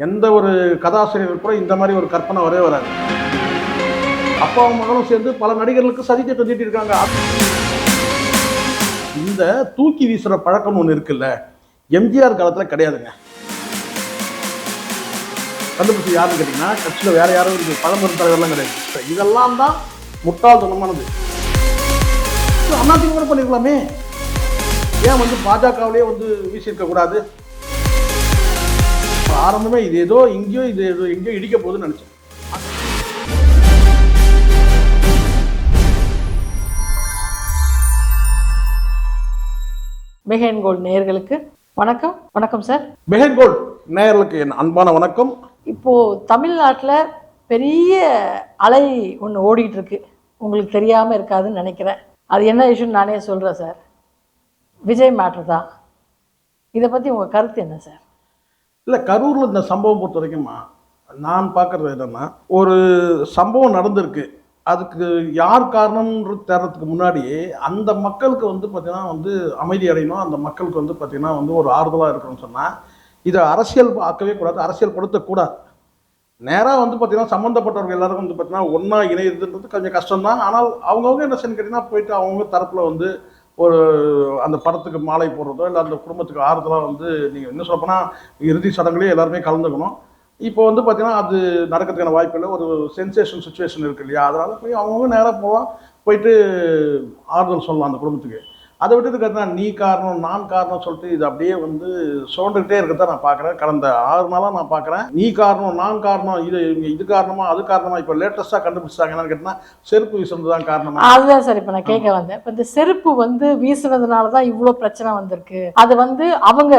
எந்த ஒரு கதாசிரியர் கூட இந்த மாதிரி ஒரு கற்பனை வரவே வராது. அப்பாவும் மகனும் சேர்ந்து பல நடிகர்களுக்கு சதி தந்திட்டு இருக்காங்க இந்த தூக்கி வீசுற பழக்கம் ஒன்று இருக்குல்ல எம்ஜிஆர் காலத்தில் கிடையாதுங்க. கண்டுபிடிச்சி யாருன்னு கேட்டிங்கன்னா கட்சியில் வேற யாரும் இருக்கு பழம்பெரும் தலைவர்லாம் கிடையாது. இதெல்லாம் தான் முட்டாள்தனமானது. அண்ணா கூட பண்ணிருக்கலாமே. ஏன் வந்து பாஜகவிலே வந்து வீசியிருக்க கூடாது? ஆரம்பமே இது ஏதோ இங்கேயோ இது ஏதோ எங்கேயோ இடிக்க போகுதுன்னு நினைச்சேன். மெகன் கோல்ட் நேயர்களுக்கு வணக்கம். வணக்கம் சார் மெஹன் கோல்ட் நேயர்களுக்கு என் அன்பான வணக்கம். இப்போ தமிழ்நாட்டில் பெரிய அலை ஒன்று ஓடிட்டு இருக்கு. உங்களுக்கு தெரியாமல் இருக்காதுன்னு நினைக்கிறேன். அது என்ன இஷ்யூன்னு நானே சொல்கிறேன் சார் விஜய் மேட்ரு தான். இதை பற்றி உங்கள் கருத்து என்ன சார் இல்லை கரூரில் இந்த சம்பவம் பொறுத்த வரைக்குமா நான் பார்க்குறது என்னென்னா ஒரு சம்பவம் நடந்திருக்கு. அதுக்கு யார் காரணம்ன்றது தேர்றதுக்கு முன்னாடி அந்த மக்களுக்கு வந்து பார்த்தீங்கன்னா வந்து அமைதி அடையணும். அந்த மக்களுக்கு வந்து பார்த்தீங்கன்னா வந்து ஒரு ஆறுதலாக இருக்கணும்னு சொன்னால் இதை அரசியல் ஆக்கவே கூடாது அரசியல் படுத்தக்கூடாது நேராக வந்து பார்த்திங்கன்னா சம்மந்தப்பட்டவர்கள் எல்லாருக்கும் வந்து பார்த்திங்கன்னா ஒன்றா இணையதுன்றது கொஞ்சம் கஷ்டம்தான். ஆனால் அவங்கவுங்க என்ன செய்யணும் கேட்டிங்கன்னா போயிட்டு அவங்க தரப்பில் வந்து ஒரு அந்த படத்துக்கு மாலை போடுறதோ இல்லை அந்த குடும்பத்துக்கு ஆறுதலாக வந்து நீங்கள் என்ன சொல்லப்போனால் இறுதி சடங்குலேயே எல்லாருமே கலந்துக்கணும். இப்போ வந்து பார்த்தீங்கன்னா அது நடக்கிறதுக்கான வாய்ப்பு இல்லை. ஒரு சென்சேஷன் சுச்சுவேஷன் இருக்கு இல்லையா? அதனால போய் அவங்கவுங்க நேராக போகலாம் போயிட்டு ஆறுதல் சொல்லலாம் அந்த குடும்பத்துக்கு. அதை விட்டுட்டு பார்த்தீங்கன்னா நீ காரணம் நான் காரணம் சொல்லிட்டு இது அப்படியே வந்து சோண்டுகிட்டே இருக்கதான் நான் பார்க்குறேன். கடந்த ஆறு நாளாக நான் பார்க்குறேன். நீ காரணம் நான் காரணம் இது இவங்க இது காரணமா அது காரணமா இப்போ லேட்டஸ்ட்டாக கண்டுபிடிச்சாங்க என்னன்னு கேட்டிங்கன்னா செருப்பு வீசுறது தான் காரணமா? அதுதான் சார் இப்போ நான் கேட்க வந்தேன். இப்போ இந்த செருப்பு வந்து வீசுனதுனால தான் இவ்வளோ பிரச்சனை வந்திருக்கு. அது வந்து அவங்க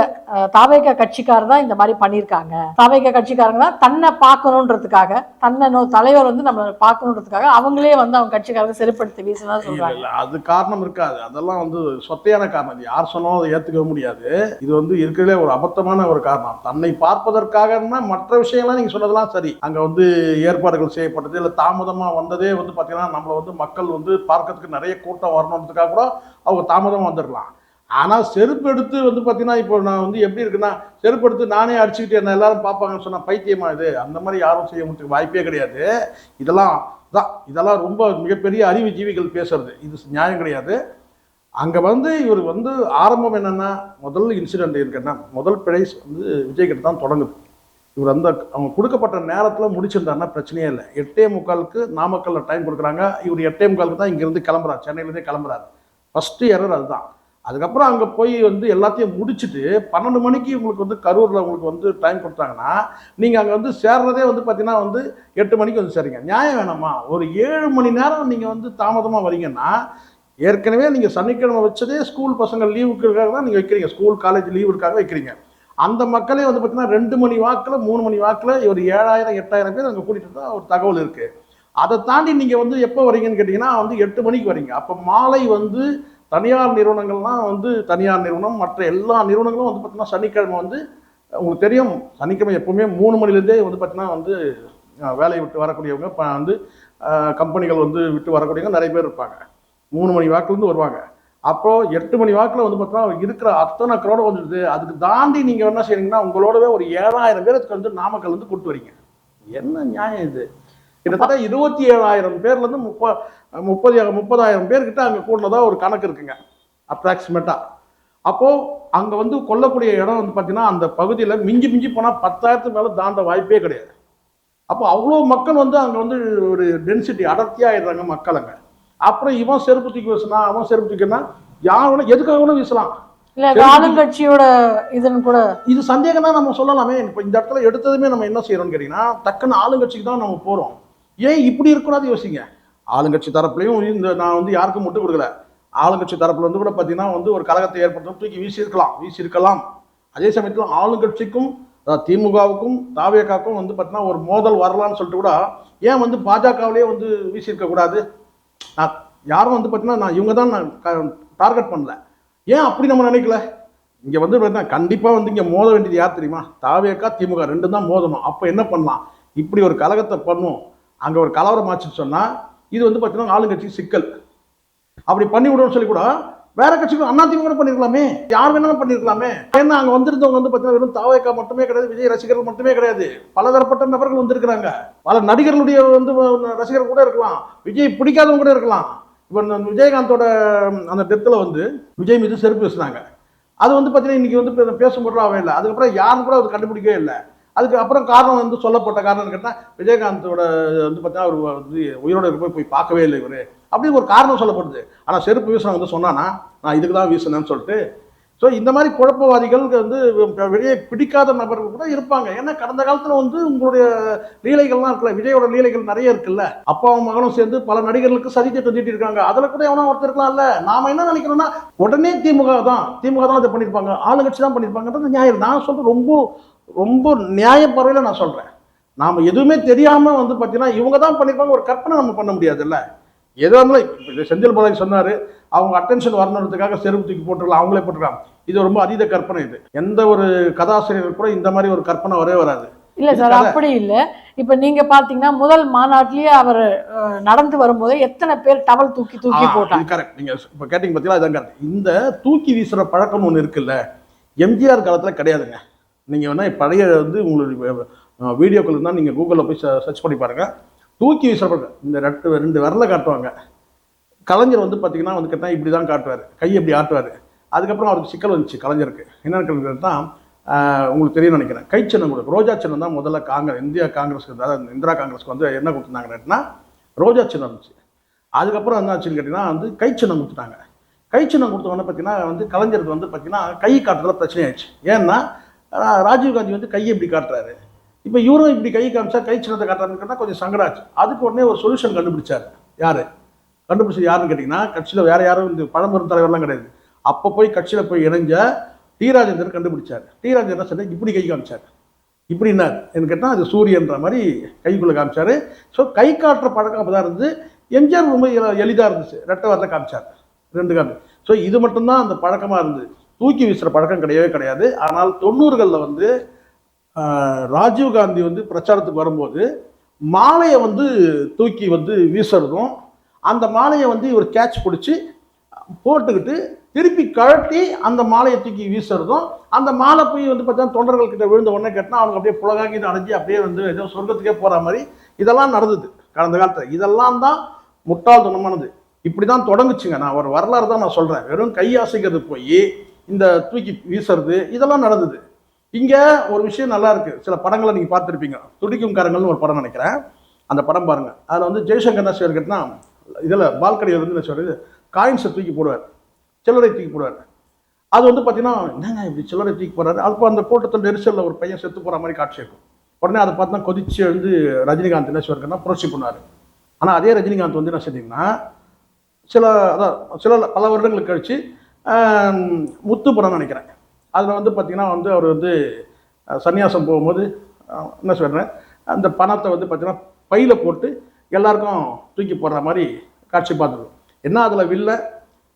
தாவேகா கட்சிக்காரர் தான் இந்த மாதிரி பண்ணியிருக்காங்க. தாவேகா கட்சிக்காரங்க தான் தன்னை பார்க்கணுன்றதுக்காக தன்னை நோ- தலைவர் வந்து நம்மளை பார்க்கணுன்றதுக்காக அவங்களே வந்து அவங்க கட்சிக்காரங்க செருப்படுத்தி வீசுனா இல்ல, அது காரணம் இருக்காது. அதெல்லாம் வந்து சொத்தையான காரணம். இது யார் சொன்னாலும் அதை ஏற்றுக்கவே முடியாது. இது வந்து இருக்கிறதுலே ஒரு அபத்தமான ஒரு காரணம். தன்னை பார்ப்பதற்காகன்னா மற்ற விஷயங்கள்லாம் நீங்கள் சொன்னதெல்லாம் சரி. அங்கே வந்து ஏற்பாடுகள் செய்யப்பட்டது இல்லை தாமதமாக வந்ததே வந்து பார்த்தீங்கன்னா நம்மளை வந்து மக்கள் வந்து பார்க்கறதுக்கு நிறைய கூட்டம் வரணுன்றதுக்காக கூட அவங்க தாமதமாக வந்துடலாம். ஆனால் செருப்பு எடுத்து வந்து பார்த்தீங்கன்னா இப்போ நான் வந்து எப்படி இருக்குன்னா செருப்பு எடுத்து நானே அடிச்சுக்கிட்டு என்ன எல்லாரும் பார்ப்பாங்கன்னு சொன்னால் பைத்தியமா இது. அந்த மாதிரி யாரும் செய்ய முடியும் வாய்ப்பே கிடையாது. இதெல்லாம் தான் இதெல்லாம் ரொம்ப மிகப்பெரிய அறிவு ஜீவிகள் பேசுறது. இது நியாயம் கிடையாது. அங்கே வந்து இவர் வந்து ஆரம்பம் என்னென்னா முதல் இன்சிடென்ட் இருக்குன்னா முதல் பிரைஸ் வந்து விஜய்கிட்ட தான் தொடங்குது. இவர் அந்த அவங்க கொடுக்கப்பட்ட நேரத்தில் முடிச்சிருந்தாருன்னா பிரச்சனையே இல்லை. எட்டே முக்காலுக்கு நாமக்கல்ல டைம் கொடுக்குறாங்க. இவர் எட்டே முக்காலுக்கு தான் இங்கேருந்து கிளம்புறாரு. சென்னையிலேருந்தே கிளம்புறாரு. ஃபஸ்ட்டு எரர் அதுதான். அதுக்கப்புறம் அங்கே போய் வந்து எல்லாத்தையும் முடிச்சுட்டு பன்னெண்டு மணிக்கு உங்களுக்கு வந்து கரூரில் உங்களுக்கு வந்து டைம் கொடுத்தாங்கன்னா நீங்கள் அங்கே வந்து சேர்றதே வந்து பார்த்தீங்கன்னா வந்து எட்டு மணிக்கு வந்து சேருங்க நியாயம் வேணாமா? ஒரு ஏழு மணி நேரம் நீங்கள் வந்து தாமதமாக வரீங்கன்னா ஏற்கனவே நீங்கள் சனிக்கிழமை வச்சதே ஸ்கூல் பசங்க லீவுக்காக தான் நீங்கள் வைக்கிறீங்க. ஸ்கூல் காலேஜ் லீவுக்காக வைக்கிறீங்க. அந்த மக்களே வந்து பார்த்தீங்கன்னா ரெண்டு மணி வாக்கில் மூணு மணி வாக்கில் ஒரு ஏழாயிரம் எட்டாயிரம் பேர் அங்கே கூட்டிகிட்டு தான் ஒரு தகவல் இருக்குது அதை தாண்டி நீங்கள் வந்து எப்போ வரீங்கன்னு கேட்டிங்கன்னா வந்து எட்டு மணிக்கு வரீங்க. அப்போ மாலை வந்து தனியார் நிறுவனங்கள்லாம் வந்து தனியார் நிறுவனம் மற்ற எல்லா நிறுவனங்களும் வந்து பார்த்திங்கன்னா சனிக்கிழமை வந்து உங்களுக்கு தெரியும் சனிக்கிழமை எப்போவுமே மூணு மணிலேருந்தே வந்து பார்த்திங்கன்னா வந்து வேலையை விட்டு வரக்கூடியவங்க இப்போ வந்து கம்பெனிகள் வந்து விட்டு வரக்கூடியவங்க நிறைய பேர் இருப்பாங்க. மூணு மணி வாக்குலேருந்து வருவாங்க. அப்போ எட்டு மணி வாக்கில் வந்து பார்த்தோன்னா இருக்கிற அத்தனை கரோடு வந்துடுது அதுக்கு தாண்டி நீங்கள் என்ன செய்றீங்கன்னா உங்களோடவே ஒரு ஏழாயிரம் பேருக்கு வந்து நாமக்கல் வந்து கூட்டு வரீங்க. என்ன நியாயம் இது? கிட்டத்தட்ட இருபத்தி ஏழாயிரம் பேர்லேருந்து முப்ப முப்பது முப்பதாயிரம் பேர்கிட்ட அங்கே கூடதான் ஒரு கணக்கு இருக்குங்க. அப்ராக்சிமேட்டாக அப்போது அங்கே வந்து கொல்லக்கூடிய இடம் வந்து பார்த்தீங்கன்னா அந்த பகுதியில் மிஞ்சி மிஞ்சி போனால் பத்தாயிரத்துக்கு மேலே தாண்ட வாய்ப்பே கிடையாது. அப்போ அவ்வளோ மக்கள் வந்து அங்கே வந்து ஒரு டென்சிட்டி அடர்த்தியாக ஆயிடுறாங்க மக்கள் அங்கே. அப்புறம் இவன் செருப்பு தூக்கி வீசினா அவன் செருப்பு தூக்கினா யார் வேணா எதுக்காக வேணும் வீசலாம். ஆளுங்கட்சியோட இதுன்னு கூட. இது சந்தேகம் தான் நம்ம சொல்லலாமே. இப்போ இந்த இடத்துல எடுத்ததுமே நம்ம என்ன செய்யறோம்னு கேட்டிங்கன்னா டக்குன்னு ஆளுங்கட்சிக்கு தான் நம்ம போகிறோம் ஏன் இப்படி இருக்கக்கூடாது யோசிங்க. ஆளுங்கட்சி தரப்புலையும் இந்த நான் வந்து யாருக்கும் முட்டு கொடுக்கல. ஆளுங்கட்சி தரப்புல வந்து கூட பார்த்தீங்கன்னா வந்து ஒரு கழகத்தை ஏற்படுத்தும் தூக்கி வீசி இருக்கலாம் வீசி இருக்கலாம் அதே சமயத்தில் ஆளுங்கட்சிக்கும் திமுகவுக்கும் தாவேக்காவுக்கும் வந்து பார்த்தீங்கன்னா ஒரு மோதல் வரலாம்னு சொல்லிட்டு கூட ஏன் வந்து பாஜகவிலே வந்து வீசி இருக்கக்கூடாது நான் யாரும் வந்து பார்த்தீங்கன்னா நான் இவங்க தான் நான் டார்கெட் பண்ணல. ஏன் அப்படி நம்ம நினைக்கல? இங்கே வந்து பார்த்தீங்கன்னா கண்டிப்பாக வந்து இங்கே மோத வேண்டியது யார் தெரியுமா? தாவேக்கா திமுக ரெண்டும் தான் மோதணும். அப்போ என்ன பண்ணலாம்? இப்படி ஒரு கழகத்தை பண்ணும். அங்கே ஒரு கலவரம் ஆச்சுன்னு சொன்னால் இது வந்து பார்த்தீங்கன்னா ஆளுங்கட்சி சிக்கல். அப்படி பண்ணி விடுவோம்னு சொல்லி கூட வேற கட்சிகள் அதிமுக கூட பண்ணிருக்கலாமே. யார் வேணாலும் பண்ணிருக்கலாமே. ஏன்னா அங்க வந்திருந்தவங்க வந்து பார்த்தீங்கன்னா வெறும் தாவேக்கா மட்டுமே கிடையாது விஜய் ரசிகர்கள் மட்டுமே கிடையாது. பலதரப்பட்ட நபர்கள் வந்திருக்கிறாங்க. பல நடிகர்களுடைய வந்து ரசிகர்கள் கூட இருக்கலாம். விஜய் பிடிக்காதவங்க கூட இருக்கலாம். இப்போ விஜயகாந்தோட அந்த டெத்தில் வந்து விஜய் மீது செருப்பு பேசுனாங்க அது வந்து பார்த்தீங்கன்னா இன்னைக்கு வந்து பே- பேசும் இல்லை. அதுக்கப்புறம் யாரும் கூட அது கண்டுபிடிக்கவே இல்லை. அதுக்கு அப்புறம் காரணம் வந்து சொல்லப்பட்ட காரணம்னு கேட்டால் விஜயகாந்தோட வந்து பார்த்தீங்கன்னா அவர் வந்து உயிரோட இருக்க போய் பார்க்கவே இல்லை இவர். அப்படி ஒரு காரணம் சொல்லப்படுது. ஆனால் செருப்பு வீசுனா வந்து சொன்னானா நான் இதுக்கு தான் வீசினேன்னு சொல்லிட்டு. ஸோ இந்த மாதிரி குழப்பவாதிகள் வந்து வெளியே பிடிக்காத நபர்கள் கூட இருப்பாங்க. ஏன்னா கடந்த காலத்தில் வந்து உங்களுடைய லீலைகள்லாம் இருக்குல்ல விஜயோட லீலைகள் நிறைய இருக்குல்ல அப்பாவும் மகனும் சேர்ந்து பல நடிகர்களுக்கு சதி திட்டம் தீட்டி இருக்காங்க. அதில் கூட எவனா ஒருத்தருக்கலாம் இல்லை நாம என்ன நினைக்கிறோம்னா உடனே திமுக தான் திமுக தான் அதை பண்ணியிருப்பாங்க. ஆளுங்கட்சி தான் பண்ணியிருப்பாங்கன்றது நியாயம். நான் சொல்கிறேன் ரொம்ப ரொம்ப நியாயப்பறவையில் நான் சொல்கிறேன் நாம் எதுவுமே தெரியாமல் வந்து பார்த்தீங்கன்னா இவங்க தான் பண்ணியிருப்பாங்க. ஒரு கற்பனை நம்ம பண்ண முடியாதுல்ல. எதோ இருந்தாலும் செந்தில் பாலாஜி சொன்னார் அவங்க அட்டென்ஷன் வரணுன்றதுக்காக செருப்பு தூக்கி போட்டுருக்கலாம் அவங்களே போட்டுருக்கலாம் இது ரொம்ப அதீத கற்பனை இது. எந்த ஒரு கதாசிரியர் கூட இந்த மாதிரி ஒரு கற்பனை வரவே வராது. இல்ல சார். அப்படி இல்ல. இப்ப நீங்க பாத்தீங்கன்னா முதல் மாநாட்டிலேயே அவர் நடந்து வரும்போதே எத்தனை பேர் டவல் தூக்கி தூக்கி போட்டாங்க? கரெக்ட் நீங்க இப்போ கேட்டிங்க பார்த்தீங்களா இதான் கரெக்ட் இந்த தூக்கி வீசுற பழக்கம் ஒன்று இருக்குல்ல எம்ஜிஆர் காலத்தில் கிடையாதுங்க. நீங்கள் வேணா பழைய வந்து உங்களுடைய வீடியோக்கள் இருந்தால் நீங்கள் கூகுளில் போய் சர்ச் பண்ணி பாருங்க. தூக்கி வீசப்படுற இந்த ரெண்டு ரெண்டு விரலை காட்டுவாங்க. கலைஞர் வந்து பார்த்தீங்கன்னா வந்து கேட்டால் இப்படி தான் காட்டுவார். கை இப்படி ஆட்டுவார். அதுக்கப்புறம் அவருக்கு சிக்கல் வந்துச்சு கலைஞருக்கு. என்ன தான் உங்களுக்கு தெரியும் நினைக்கிறேன். கை சின்னம் ரோஜா சின்னம் தான் முதல்ல காங்கிரஸ் இந்தியா காங்கிரஸ்க்கு அதாவது இந்திரா காங்கிரஸ்க்கு வந்து என்ன கொடுத்துருந்தாங்கன்னா ரோஜா சின்னம் இருந்துச்சு. அதுக்கப்புறம் என்ன ஆச்சுன்னு கேட்டிங்கன்னா வந்து கை சின்னம் கொடுத்துட்டாங்க. கை சின்னம் கொடுத்தவொடனே பார்த்தீங்கன்னா வந்து கலைஞருக்கு வந்து பார்த்தீங்கன்னா கை காட்டுறதுல பிரச்சனை ஆயிடுச்சு. ஏன்னா ராஜீவ்காந்தி ராஜீவ் காந்தி வந்து கையை இப்படி காட்டுறாரு? இப்போ இவரும் இப்படி கை காமிச்சா கை சின்னத்தை காட்டுறாருன்னு கொஞ்சம் சங்கடம் ஆச்சு அதுக்கு உடனே ஒரு சொல்யூஷன் கண்டுபிடிச்சார். யார்? கண்டுபிடிச்சது யாருன்னு கேட்டிங்கன்னா கட்சியில் வேறு யாரும் இந்த பழம்பெரும் தலைவர்லாம் கிடையாது. அப்போ போய் கட்சியில் போய் இணைஞ்ச டி ராஜேந்தர் கண்டுபிடிச்சார். டி ராஜேந்தர் என்ன சொன்னார் இப்படி கை காமிச்சார். இப்படின்னார் என்ன கேட்டால் அது சூரியன்ற மாதிரி கைக்குள்ளே காமிச்சார். ஸோ கை காட்டுற பழக்கம் அப்போ தான் இருந்தது. எம்ஜிஆர் ரொம்ப எளிதாக இருந்துச்சு. ரெட்டை வாரத்தில் காமிச்சார். ரெண்டு காமி. ஸோ இது மட்டும்தான் அந்த பழக்கமாக இருந்தது. தூக்கி வீசுகிற பழக்கம் கிடையவே கிடையாது. ஆனால் தொண்ணூறுகளில் வந்து ராஜீவ்காந்தி ராஜீவ் காந்தி வந்து பிரச்சாரத்துக்கு வரும்போது மாலையை வந்து தூக்கி வந்து வீசுறதும் அந்த மாலையை வந்து இவர் கேட்ச் பிடிச்சி போட்டுக்கிட்டு திருப்பி கழட்டி அந்த மாலையை தூக்கி வீசுறதும் அந்த மாலை போய் வந்து பார்த்தா தொண்டர்கள் கிட்ட விழுந்த உடனே கேட்டால் அவங்க அப்படியே புலகாங்கி அடைஞ்சி அப்படியே வந்து ஏதோ சொர்க்கத்துக்கே போகிற மாதிரி இதெல்லாம் நடந்தது கடந்த காலத்தில். இதெல்லாம் தான் முட்டாள்தனமானது. இப்படி தான் தொடங்குச்சுங்க. நான் ஒரு வரலாறு தான் நான் சொல்கிறேன் வெறும் கை அசைக்கிறது போய் இந்த தூக்கி வீசுறது இதெல்லாம் நடந்தது. இங்கே ஒரு விஷயம் நல்லா இருக்கு. சில படங்களை நீங்கள் பார்த்துருப்பீங்க. துடிக்கும் கரங்கள்னு ஒரு படம் நினைக்கிறேன். அந்த படம் பாருங்க. அதில் வந்து ஜெய்சங்கர் என்ன செய்வார் இதில் பால்கனியில் வந்து என்ன சொல்றது காயின்ஸை தூக்கி போடுவார். சில்லறை தூக்கி போடுவார். அது வந்து பார்த்தீங்கன்னா என்னங்க இப்படி சில்லறை தூக்கி போடுறாரு? அப்போ அந்த கூட்டத்தில் நெரிசலில் ஒரு பையன் செத்து போகிற மாதிரி காட்சி இருக்கும். உடனே அதை பார்த்தா கொதிச்சு வந்து ரஜினிகாந்த் என்ன செய்வாருன்னா புரட்சி பண்ணார். ஆனால் அதே ரஜினிகாந்த் வந்து என்ன செஞ்சீங்கன்னா சில அதான் சில பல வருடங்களுக்கு கழிச்சு முத்து படம் நினைக்கிறேன். அதில் வந்து பார்த்திங்கன்னா வந்து அவர் வந்து சன்னியாசம் போகும்போது என்ன சொல்கிறேன் அந்த பணத்தை வந்து பார்த்திங்கன்னா பையில் போட்டு எல்லாருக்கும் தூக்கி போடுற மாதிரி காட்சி பார்த்துருக்கோம். என்ன அதில் வில்ல?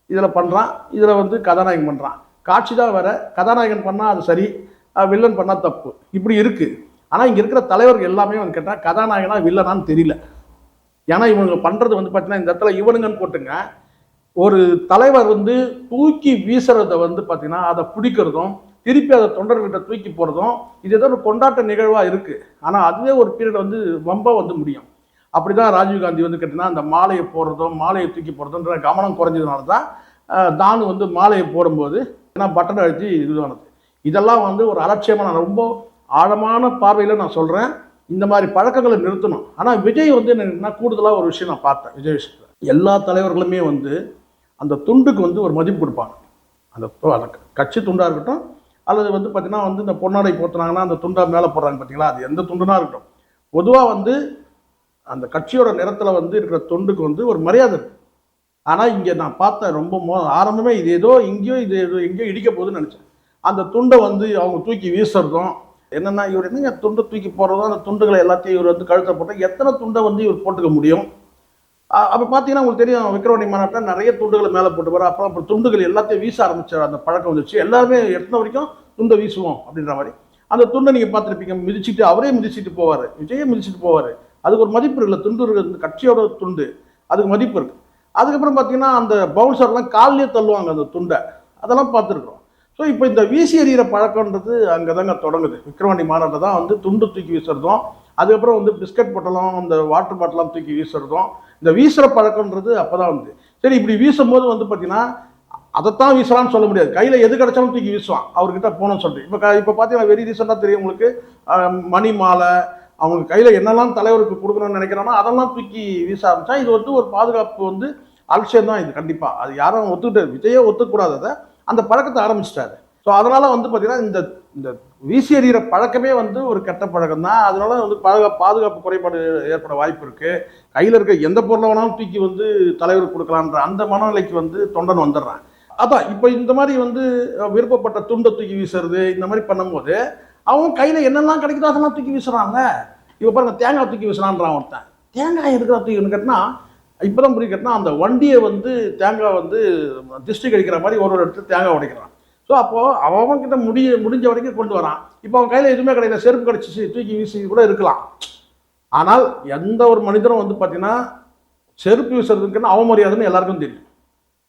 இதில் பண்ணுறான் இதில் வந்து கதாநாயகன் பண்ணுறான் காட்சி தான் வேற. கதாநாயகன் பண்ணால் அது சரி வில்லன் பண்ணால் தப்பு. இப்படி இருக்குது ஆனால் இங்கே இருக்கிற தலைவர்கள் எல்லாமே வந்து கேட்டால் கதாநாயகனா வில்லனான்னு தெரியல. ஏன்னா இவங்க பண்ணுறது வந்து பார்த்தீங்கன்னா இந்த இடத்துல இவனுங்கன்னு போட்டுங்க. ஒரு தலைவர் வந்து தூக்கி வீசுறத வந்து பார்த்தீங்கன்னா அதை பிடிக்கிறதும் திருப்பி அதை தொண்டர்கிட்ட தூக்கி போகிறதும் இது ஏதோ ஒரு கொண்டாட்ட நிகழ்வாக இருக்குது ஆனால் அதுவே ஒரு பீரியட் வந்து ரொம்ப வந்து முடியும். அப்படி தான் ராஜீவ்காந்தி வந்து கேட்டிங்கன்னா அந்த மாலையை போடுறதும் மாலையை தூக்கி போடுறதுன்ற கவனம் குறைஞ்சதுனால தான் தானு வந்து மாலையை போடும்போது ஏன்னா பட்டன் அழுத்தி இதுவானது. இதெல்லாம் வந்து ஒரு அலட்சியமாக நான் ரொம்ப ஆழமான பார்வையில் நான் சொல்கிறேன் இந்த மாதிரி பழக்கங்களை நிறுத்தணும். ஆனால் விஜய் வந்து என்னன்னா கூடுதலாக ஒரு விஷயம் நான் பார்த்தேன் விஜய் விஷயத்தில். எல்லா தலைவர்களுமே வந்து அந்த துண்டுக்கு வந்து ஒரு மதிப்பு கொடுப்பாங்க. அந்த அந்த கட்சி துண்டாக இருக்கட்டும் அல்லது வந்து பார்த்தீங்கன்னா வந்து இந்த பொன்னாடை போத்துனாங்கன்னா அந்த துண்டாக மேலே போடுறாங்க பார்த்தீங்களா அது எந்த துண்டுனா இருக்கட்டும். பொதுவாக வந்து அந்த கட்சியோட நிறத்தில் வந்து இருக்கிற தொண்டுக்கு வந்து ஒரு மரியாதை இருக்குது ஆனால் இங்கே நான் பார்த்தேன் ரொம்ப மோ ஆரம்பமே இது ஏதோ இங்கேயோ இது ஏதோ எங்கேயோ இடிக்க போகுதுன்னு நினச்சேன். அந்த துண்டை வந்து அவங்க தூக்கி வீசுறதும் என்னென்னா இவர் என்னங்க துண்டை தூக்கி போடுறதும் அந்த துண்டுகளை எல்லாத்தையும் இவர் வந்து கழுத்தை போட்டால் எத்தனை துண்டை வந்து இவர் போட்டுக்க முடியும்? அப்போ பார்த்தீங்கன்னா உங்களுக்கு தெரியும் விக்ரவாணி மாநாட்டில் நிறைய துண்டுகளை மேலே போட்டு வர அப்புறம் அப்புறம் துண்டுகள் எல்லாத்தையும் வீச ஆரம்பிச்சார் அந்த பழக்கம் வந்துச்சு. எல்லாருமே எத்தனை வரைக்கும் துண்டை வீசுவோம் அப்படின்ற மாதிரி. அந்த துண்டை நீங்கள் பார்த்துருப்பீங்க மிதிச்சுட்டு அவரே மிதிச்சிட்டு போவார். விஜயே மிதிச்சிட்டு போவார். அதுக்கு ஒரு மதிப்பு இருக்குல்ல துண்டு இருக்குது கட்சியோட துண்டு. அதுக்கு மதிப்பு இருக்குது அதுக்கப்புறம் பார்த்தீங்கன்னா அந்த பவுன்சர்லாம் கால்லேயே தள்ளுவாங்க அந்த துண்டை. அதெல்லாம் பார்த்துருக்குறோம். ஸோ இப்போ இந்த வீசி எறிகிற பழக்கன்றது அங்கே தாங்க தொடங்குது. விக்ரவாண்டி மாநாட்டில் தான் வந்து துண்டு தூக்கி வீசுறதும் அதுக்கப்புறம் வந்து பிஸ்கட் பொட்டலாம் அந்த வாட்டர் பாட்டிலாம் தூக்கி வீசுறதும் இந்த வீசுகிற பழக்கன்றது அப்போ தான் வந்து. சரி இப்படி வீசும்போது வந்து பார்த்தீங்கன்னா அதைத்தான் வீசலாம்னு சொல்ல முடியாது. கையில் எது கிடைச்சாலும் தூக்கி வீசுவான். அவர்கிட்ட போகணும்னு சொல்லிட்டு. இப்போ இப்போ பார்த்தீங்கன்னா வெரி ரீசெண்டாக தெரியும் உங்களுக்கு. மணி மாலை அவங்க கையில் என்னெல்லாம் தலைவருக்கு கொடுக்கணும்னு நினைக்கிறானோ அதெல்லாம் தூக்கி வீச ஆரம்பித்தா இது வந்து ஒரு பாதுகாப்பு வந்து அலட்சியம் தான் இது கண்டிப்பாக அது யாரும் ஒத்துக்கிட்டு விஜயே ஒத்துக்கூடாது அதை. அந்த பழக்கத்தை ஆரம்பிச்சிட்டாரு. ஸோ அதனால் வந்து பார்த்தீங்கன்னா இந்த இந்த வீசி எறிகிற பழக்கமே வந்து ஒரு கெட்ட பழக்கம் தான் அதனால வந்து பாதுகாப்பு பாதுகாப்பு குறைபாடு ஏற்பட வாய்ப்பு இருக்குது கையில் இருக்க எந்த பொருளை வேணாலும் தூக்கி வந்து தலைவருக்கு கொடுக்கலான்ற அந்த மனநிலைக்கு வந்து தொண்டன் வந்துடுறான். அதான் இப்போ இந்த மாதிரி வந்து விருப்பப்பட்ட துண்டை தூக்கி வீசுறது இந்த மாதிரி பண்ணும்போது அவன் கையில் என்னெல்லாம் கிடைக்குதோ அதெல்லாம் தூக்கி வீசுறான்ல இப்போ பாருங்க தேங்காய் தூக்கி வீசுறான்றான் ஒருத்தன். தேங்காய் இருக்கிற தூக்கி கேட்டால் இப்போ தான் கேட்டினா அந்த வண்டியை வந்து தேங்காய் வந்து திருஷ்டி கழிக்கிற மாதிரி ஒரு ஒரு இடத்துல தேங்காய் உடைக்கிறான். ஸோ அப்போது அவன் கிட்ட முடிய முடிஞ்ச வரைக்கும் கொண்டு வரான். இப்போ அவன் கையில் எதுவுமே கிடையாது. செருப்பு கிடச்சிச்சு தூக்கி வீசி கூட இருக்கலாம். ஆனால் எந்த ஒரு மனிதனும் வந்து பார்த்தீங்கன்னா செருப்பு வீசுறதுக்குன்னு அவமரியாதைன்னு எல்லாருக்கும் தெரியும்.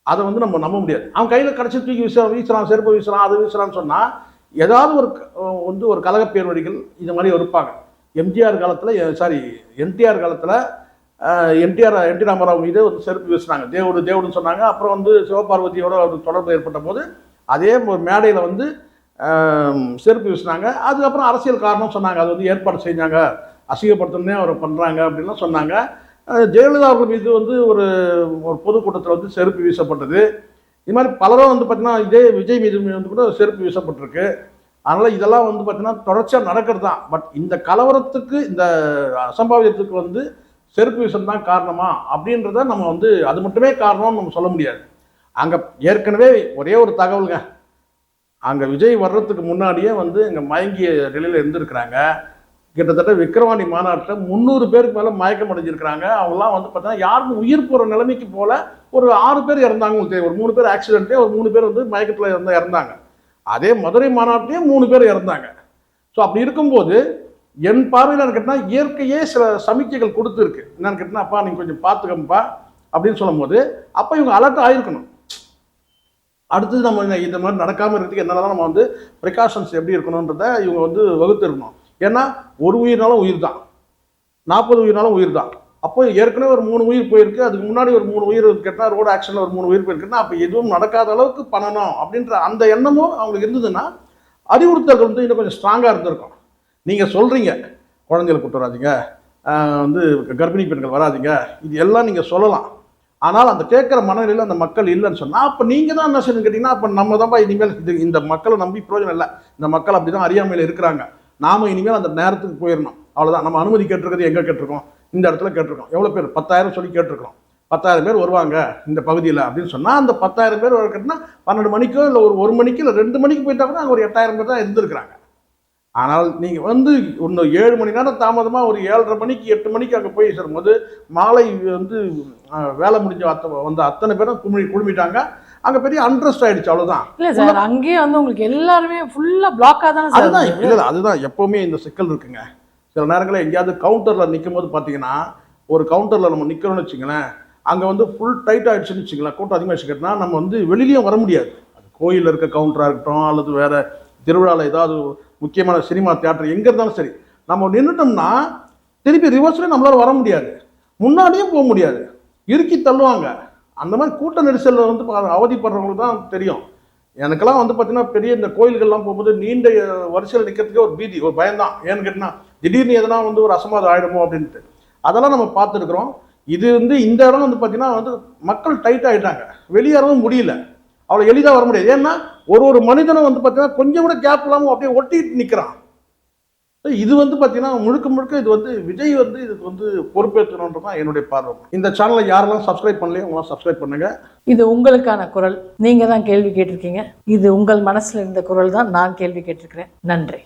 அதை வந்து நம்ம நம்ப முடியாது. அவன் கையில் கிடச்சி தூக்கி வீச வீசுறான் செருப்பு வீசுறான் அது வீசுறான்னு சொன்னால் ஏதாவது ஒரு வந்து ஒரு கழக பேர்வடிகள் இந்த மாதிரி இருப்பாங்க எம்ஜிஆர் காலத்தில் சாரி என்டிஆர் காலத்தில் என்டிஆர் என்டி ராமராவ் மீது வந்து செருப்பு வீசினாங்க. தேவுடு தேவுடுன்னு சொன்னாங்க. அப்புறம் வந்து சிவபார்வதியோட ஒரு தொடர்பு ஏற்பட்ட போது அதே ஒரு மேடையில் வந்து செருப்பு வீசினாங்க. அதுக்கப்புறம் அரசியல் காரணம் சொன்னாங்க. அது வந்து ஏற்பாடு செஞ்சாங்க. அசிங்கப்படுத்தணுன்னே அவர் பண்ணுறாங்க அப்படின்லாம் சொன்னாங்க. ஜெயலலிதா அவர்கள் மீது வந்து ஒரு ஒரு பொதுக்கூட்டத்தில் வந்து செருப்பு வீசப்பட்டது. இது மாதிரி பலரும் வந்து பார்த்தீங்கன்னா இதே விஜய் மீது வந்து கூட செருப்பு வீசப்பட்டிருக்கு. அதனால் இதெல்லாம் வந்து பார்த்தீங்கன்னா தொடர்ச்சியாக நடக்கிறது தான் பட் இந்த கலவரத்துக்கு இந்த அசம்பாவிதத்துக்கு வந்து செருப்பு விஷம் தான் காரணமா? அப்படின்றத நம்ம வந்து அது மட்டுமே காரணம்னு நம்ம சொல்ல முடியாது. அங்கே ஏற்கனவே ஒரே ஒரு தகவலுங்க. அங்கே விஜய் வர்றதுக்கு முன்னாடியே வந்து இங்கே மயங்கிய நிலையில் இருந்திருக்கிறாங்க. கிட்டத்தட்ட விக்ரவாணி மாநாட்டில் முந்நூறு பேருக்கு மேலே மயக்கம் அடைஞ்சிருக்கிறாங்க அவங்களாம் வந்து பார்த்தீங்கன்னா யாருக்கும் உயிர் போகிற நிலைமைக்கு போல ஒரு ஆறு பேர் இறந்தாங்க தெரியும். ஒரு மூணு பேர் ஆக்சிடென்ட்டே ஒரு மூணு பேர் வந்து மயக்கத்தில் இறந்த இறந்தாங்க. அதே மதுரை மாநாட்டிலேயே மூணு பேர் இறந்தாங்க. ஸோ அப்படி இருக்கும்போது என் பார்வையில் கேட்டால் இயற்கையே சில சமிக்கைகள் கொடுத்துருக்கு. என்னன்னு கேட்டால் அப்பா நீங்கள் கொஞ்சம் பார்த்துக்கப்பா அப்படின்னு சொல்லும்போது அப்போ இவங்க அலர்ட் ஆகிருக்கணும் அடுத்தது நம்ம இந்த- மாதிரி நடக்காமல் இருக்கிறதுக்கு என்னெல்லாம் நம்ம வந்து ப்ரிகாஷன்ஸ் எப்படி இருக்கணுன்றத இவங்க வந்து வகுத்திருக்கணும். ஏன்னா ஒரு உயிர்னாலும் உயிர் தான் நாற்பது உயிர்னாலும் உயிர் தான் அப்போ ஏற்கனவே ஒரு மூணு உயிர் போயிருக்கு. அதுக்கு முன்னாடி ஒரு மூணு உயிர் கேட்டால் ரோடு ஆக்சிடென்ட்ல ஒரு மூணு உயிர் போயிருக்குன்னா அப்போ எதுவும் நடக்காத அளவுக்கு பண்ணணும் அப்படின்ற அந்த எண்ணமும் அவங்களுக்கு இருந்ததுன்னா அறிவுறுத்தல்கள் வந்து இன்னும் கொஞ்சம் ஸ்ட்ராங்காக இருந்திருக்கும். நீங்கள் சொல்கிறீங்க குழந்தைகளை கூட்டு வராதீங்க. வந்து கர்ப்பிணி பெண்கள் வராதிங்க. இது எல்லாம் நீங்கள் சொல்லலாம். ஆனால் அந்த கேட்குற மனநிலையில் அந்த மக்கள் இல்லைன்னு சொன்னால் அப்போ நீங்கள் தான் என்ன செய்யணும் கேட்டிங்கன்னா அப்போ நம்ம தான்ப்பா இனிமேல் இது இந்த மக்களை நம்பி பிரயோஜனம் இல்லை. இந்த மக்கள் அப்படி தான் அறியாமையில் இருக்கிறாங்க. நாம இனிமேல் அந்த நேரத்துக்கு போயிடணும். அவ்வளோதான் நம்ம அனுமதி கேட்டிருக்கிறது எங்கே கேட்டிருக்கோம்? இந்த இடத்துல கேட்டிருக்கோம். எவ்வளோ பேர்? பத்தாயிரம் சொல்லி கேட்டிருக்கோம் பத்தாயிரம் பேர் வருவாங்க இந்த பகுதியில் அப்படின்னு சொன்னால் அந்த பத்தாயிரம் பேர் கேட்டினா பன்னெண்டு மணிக்கோ இல்லை ஒரு ஒரு மணிக்கு இல்லை ரெண்டு மணிக்கு போயிட்டா கூட அங்கே ஒரு எட்டாயிரம் பேர் தான் இருந்திருக்கிறாங்க. ஆனால் நீங்கள் வந்து இன்னும் ஏழு மணி நேரம் தாமதமாக ஒரு ஏழரை மணிக்கு எட்டு மணிக்கு அங்கே போய் சேரும்போது மாலை வந்து வேலை முடிஞ்ச அத்த வந்த அத்தனை பேரும் குமி குழுமிட்டாங்க. அங்கே பெரிய அண்ட்ரஸ்ட் ஆயிடுச்சு அவ்வளோதான் இல்ல சார் அங்கேயே வந்து உங்களுக்கு எல்லாருமே ஃபுல்லா பிளாக்கா தானே அதுதான்? இல்லை அதுதான். எப்போவுமே இந்த சிக்கல் இருக்குங்க. சில நேரங்களில் எங்கேயாவது கவுண்டரில் நிற்கும் போது பார்த்தீங்கன்னா ஒரு கவுண்டரில் நம்ம நிற்கிறோம்னு வச்சுங்களேன் அங்கே வந்து ஃபுல் டைட் ஆகிடுச்சுன்னு வச்சுங்களேன் கூட்டம் அதிகமாக கேட்டால் நம்ம வந்து வெளியிலையும் வர முடியாது. அது கோயிலில் இருக்க கவுண்டராக இருக்கட்டும் அல்லது வேற திருவிழாவில் ஏதாவது முக்கியமான சினிமா தியேட்டர் எங்கே இருந்தாலும் சரி நம்ம நின்றுட்டோம்னா திருப்பி ரிவர்ஸ்லேயும் நம்மளால் வர முடியாது. முன்னாடியும் போக முடியாது. இறுக்கி தள்ளுவாங்க. அந்த மாதிரி கூட்ட நெரிசலில் வந்து பா- அவதிப்படுறவங்களுக்கு தான் தெரியும். எனக்கெல்லாம் வந்து பார்த்தீங்கன்னா பெரிய இந்த கோயில்கள்லாம் போகும்போது நீண்ட வரிசையில் நிற்கிறதுக்கே ஒரு பீதி ஒரு பயம்தான். ஏன்னு கேட்டினா திடீர்னு எதனா வந்து ஒரு அசம்பாதம் ஆகிடுமோ அப்படின்ட்டு. அதெல்லாம் நம்ம பார்த்துருக்குறோம். இது வந்து இந்த இடம் வந்து பார்த்திங்கன்னா வந்து மக்கள் டைட் ஆகிட்டாங்க வெளியேறவும் முடியல. அவ்வளோ எளிதாக வர முடியாது. ஏன்னா ஒரு ஒரு மனிதனும் வந்து பார்த்தீங்கன்னா கொஞ்சம் கூட கேப் இல்லாமல் அப்படியே ஒட்டிட்டு நிற்கிறான் இது வந்து பார்த்தீங்கன்னா முழுக்க முழுக்க இது வந்து விஜய் வந்து இதுக்கு வந்து பொறுப்பேற்றணுன்றது தான் என்னுடைய பார்வை. இந்த சேனலை யாரெல்லாம் சப்ஸ்கிரைப் பண்ணலையோ அவங்களாம் சப்ஸ்கிரைப் பண்ணுங்க. இது உங்களுக்கான குரல். நீங்க தான் கேள்வி கேட்டிருக்கீங்க. இது உங்கள் மனசில் இருந்த குரல் தான் நான் கேள்வி கேட்டிருக்கிறேன். நன்றி.